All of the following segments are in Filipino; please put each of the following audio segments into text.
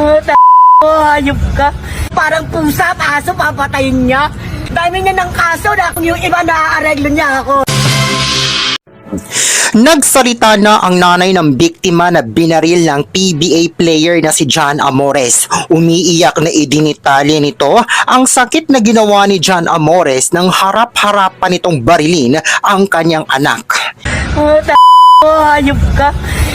Oh, oh, hayop ka. Parang pusa, aso, papatayin niya. Dami niya ng kaso na kung yung iba naaareglo niya ako. Nagsalita na ang nanay ng biktima na binaril ng PBA player na si John Amores. Umiiyak na idinitali nito ang sakit na ginawa ni John Amores nang harap-harapan nitong barilin ang kanyang anak. Oh, oh, hayop ka.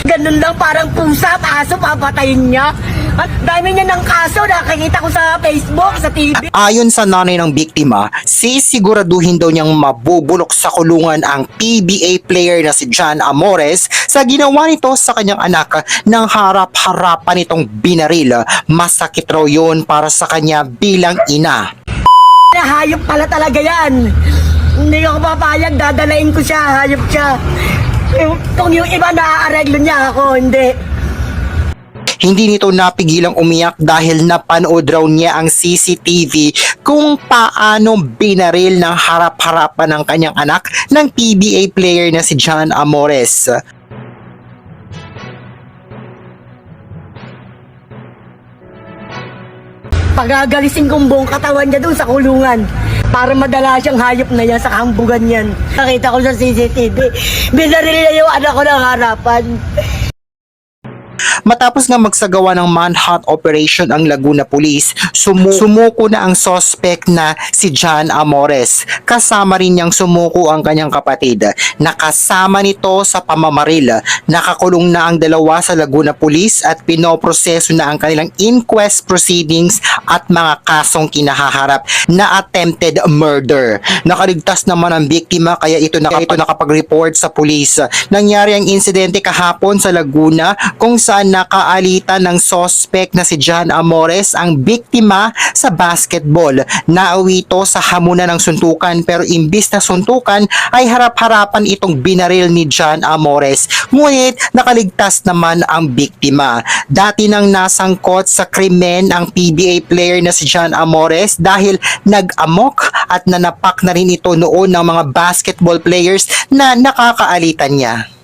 Ganun lang, parang pusa, aso, papatayin niya. At dami niya ng kaso, nakikita ko sa Facebook, sa TV. Ayon sa nanay ng biktima, sisiguraduhin daw niyang mabubulok sa kulungan ang PBA player na si John Amores sa ginawa nito sa kanyang anak nang harap-harapan itong binaril. Masakit raw yun para sa kanya bilang ina. Na hayop pala talaga yan. Hindi ako papayag, dadalain ko siya, hayop siya. Yung- Kung yung iba naaareglo niya ako, hindi. Hindi nito napigilang umiyak dahil napanood raw niya ang CCTV kung paano binaril ng harap-harapan ng kanyang anak ng PBA player na si John Amores. Pagagalisin kong buong katawan niya doon sa kulungan. Para madala siyang hayop na yan sa kambugan yan. Nakita ko sa CCTV. Binaril niya yung anak ko ng harapan. Matapos nga magsagawa ng manhunt operation ang Laguna Police, sumu- sumuko na ang suspect na si John Amores. Kasama rin niyang sumuko ang kanyang kapatid. Nakasama nito sa pamamaril. Nakakulong na ang dalawa sa Laguna Police at pinoproseso na ang kanilang inquest proceedings at mga kasong kinahaharap na attempted murder. Nakaligtas naman ang biktima kaya ito, na, ito nakapag-report sa police. Nangyari ang insidente kahapon sa Laguna kung saan nakaalitan ng suspect na si John Amores ang biktima sa basketball. Nauwi ito sa hamunan ng suntukan pero imbis na suntukan ay harap-harapan itong binaril ni John Amores. Ngunit nakaligtas naman ang biktima. Dati nang nasangkot sa krimen ang PBA player na si John Amores dahil nag-amok at nanapak na rin ito noon ng mga basketball players na nakakaalitan niya.